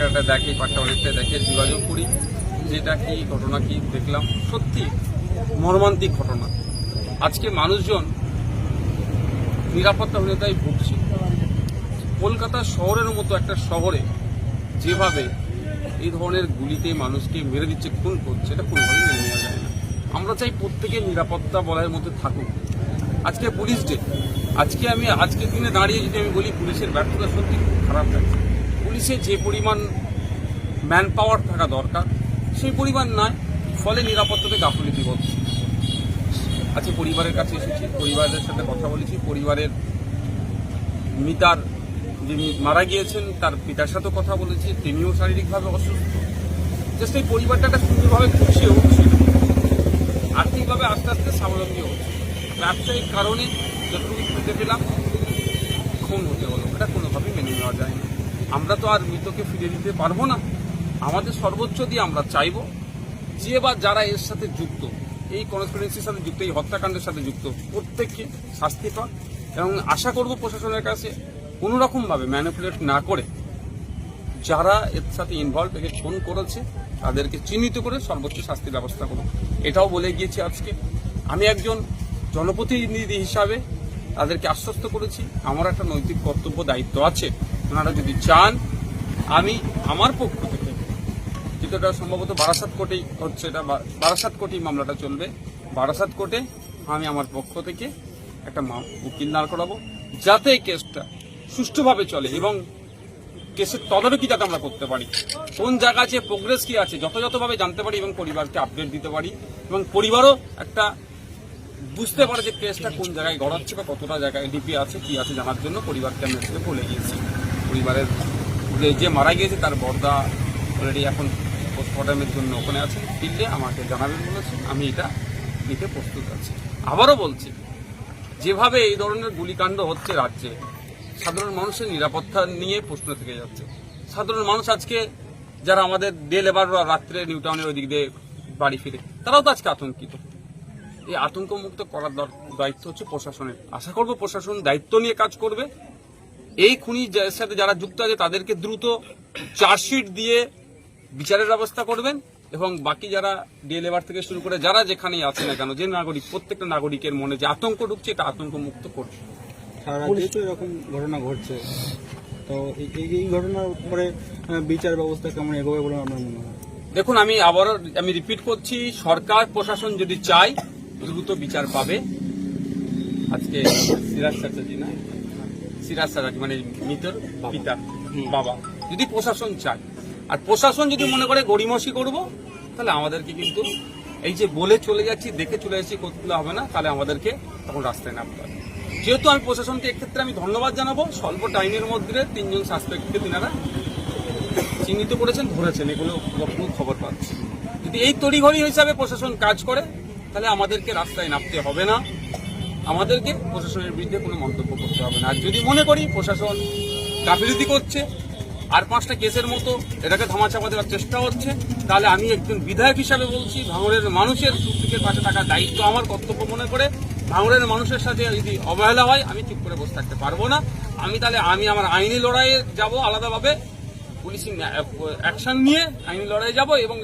এখানটা দেখে পাট্টাবাড়িতে দেখে, যোগাযোগ করি, যেটা কি ঘটনা কি দেখলাম। সত্যি মর্মান্তিক ঘটনা। আজকে মানুষজন নিরাপত্তাহীনতায় ভুগছে। কলকাতা শহরের মতো একটা শহরে যেভাবে এই ধরনের গুলিতে মানুষকে মেরে দিচ্ছে, খুন করছে এটা কোনোভাবেই মেনে নেওয়া যায় না। আমরা চাই প্রত্যেকে নিরাপত্তা বলয়ের মধ্যে থাকুক। আজকে পুলিশ ডে। আজকে আমি, আজকের দিনে দাঁড়িয়ে যদি আমি বলি, পুলিশের ব্যর্থতা সত্যি খুব খারাপ লাগছে। পুলিশের যে পরিমাণ ম্যান পাওয়ার থাকা দরকার, সেই পরিমাণ নয়, ফলে নিরাপত্তাতে গাফিলতি হচ্ছে। আজকে পরিবারের কাছে এসেছি, পরিবারের সাথে কথা বলেছি, পরিবারের মিতার যিনি মারা গিয়েছেন, তার পিতার সাথেও কথা বলেছি, তিনিও শারীরিকভাবে অসুস্থ। জাস্ট এই পরিবারটা একটা সুন্দরভাবে খুশিয়ে উঠছে আর্থিকভাবে আস্তে আস্তে স্বাবলম্বী হচ্ছে। ব্যবসায়িক কারণে যতটুকু খুঁজে পেলাম, খুন হতে হলো। এটা কোনোভাবেই মেনে নেওয়া যায় না। আমরা তো আর মৃতকে ফিরে দিতে পারব না। আমাদের সর্বোচ্চ দিয়ে আমরা চাইব যে বা যারা এর সাথে যুক্ত, এই কনস্পিরেন্সির সাথে যুক্ত, এই হত্যাকাণ্ডের সাথে যুক্ত, প্রত্যেককে শাস্তি পাক এবং আশা করব প্রশাসনের কাছে কোনো রকমভাবে ম্যানিপুলেট না করে যারা এর সাথে ইনভলভ একে ফোন করেছে, তাদেরকে চিহ্নিত করে সর্বোচ্চ শাস্তির ব্যবস্থা করুন এটাও বলে গিয়েছি আজকে। আমি একজন জনপ্রতিনিধি হিসাবে তাদেরকে আশ্বস্ত করেছি। আমার একটা নৈতিক কর্তব্য, দায়িত্ব আছে। ওনারা যদি চান, আমি আমার পক্ষ থেকে যেহেতু এটা সম্ভবত বারাসাত কোর্টেই হচ্ছে এটা বারাসাত কোর্টেই মামলাটা চলবে। বারাসাত কোর্টে আমি আমার পক্ষ থেকে একটা উকিল দাঁড় করাবো, যাতে কেসটা সুষ্ঠুভাবে চলে এবং কেসের তদারকি যাতে আমরা করতে পারি। কোন জায়গা আছে প্রোগ্রেস কি আছে, যথাযথভাবে জানতে পারি এবং পরিবারকে আপডেট দিতে পারি এবং পরিবারও একটা বুঝতে পারে যে কেসটা কোন জায়গায় গড়াচ্ছে বা কতটা জায়গায় ডিপি আছে, কি আছে জানার জন্য পরিবারকে আমি আজকে বলে গিয়েছি। পরিবারের যে- মারা গিয়েছে, তার বর্দা অলরেডি এখন পোস্টমর্টমের জন্য ওখানে আছে। ফিল্ডে আমাকে জানাবেন বলেছে, আমি এটা নিতে প্রস্তুত আছি। আবারও বলছি, যেভাবে এই ধরনের গুলিকাণ্ড হচ্ছে রাজ্যে, সাধারণ মানুষের নিরাপত্তা নিয়ে প্রশ্ন থেকে যাচ্ছে। সাধারণ মানুষ আজকে যারা আমাদের ডে লেবাররা রাত্রে নিউ টাউনের ওই দিক দিয়ে বাড়ি ফিরে, তারাও তো আজকে আতঙ্কিত। এই আতঙ্ক মুক্ত করার দর- দায়িত্ব হচ্ছে প্রশাসনের। আশা করব প্রশাসন দায়িত্ব নিয়ে কাজ করবে। এই খুনি যার সাথে যারা যুক্ত আছে তাদেরকে দ্রুত চার্জশিট দিয়ে বিচারের ব্যবস্থা করবেন এবং বাকি যারা ডে লেবার থেকে শুরু করে যারা যেখানেই আছে না কেন যে নাগরিক প্রত্যেকটা নাগরিকের মনে যে আতঙ্ক ঢুকছে এটা আতঙ্ক মুক্ত সারা এরকম ঘটনা ঘটছে। তো এই- এই এই ঘটনার উপরে বিচার ব্যবস্থা কেমন এগোবে বলে আপনার মনে হয়? দেখুন আমি আবারও আমি রিপিট করছি সরকার প্রশাসন যদি চায় বিচার পাবে। আজকে সিরাজ চ্যাটার্জি না? সিরাজ চ্যাটার্জি মানে মৃতের পিতা বাবা। যদি প্রশাসন চায় আর প্রশাসন যদি মনে করে গড়িমসি করব তাহলে আমাদেরকে কিন্তু এই যে বলে চলে যাচ্ছি দেখে চলে যাচ্ছি করতে হবে না তাহলে আমাদেরকে তখন রাস্তায় নামতে হবে। যেহেতু আমি প্রশাসনকে এক্ষেত্রে আমি ধন্যবাদ জানাব স্বল্প টাইমের মধ্যে তিনজন সাসপেক্টকে তিনারা চিহ্নিত করেছেন ধরেছেন এগুলো খবর পাচ্ছি। যদি এই তড়িঘড়ি হিসাবে প্রশাসন কাজ করে তাহলে আমাদেরকে রাস্তায় নামতে হবে না। আমাদেরকে প্রশাসনের বিরুদ্ধে কোনো মন্তব্য করতে হবে না। আর যদি মনে করি প্রশাসন গাফিলতি করছে, আর পাঁচটা কেসের মতো এটাকে ধামাচাপা দেওয়ার চেষ্টা হচ্ছে, তাহলে আমি একজন বিধায়ক হিসাবে বলছি ভাঙড়ের মানুষের সুখের পাশে থাকার দায়িত্ব আমার, কর্তব্য মনে করে। ভাঙড়ের মানুষের সাথে যদি অবহেলা হয়, আমি চুপ করে বসে থাকতে পারব না। আমি তাহলে, আমি আমার আইনি লড়াইয়ে যাব আলাদাভাবে। পুলিশিং অ্যাকশন নিয়ে আইনি লড়াইয়ে যাব এবং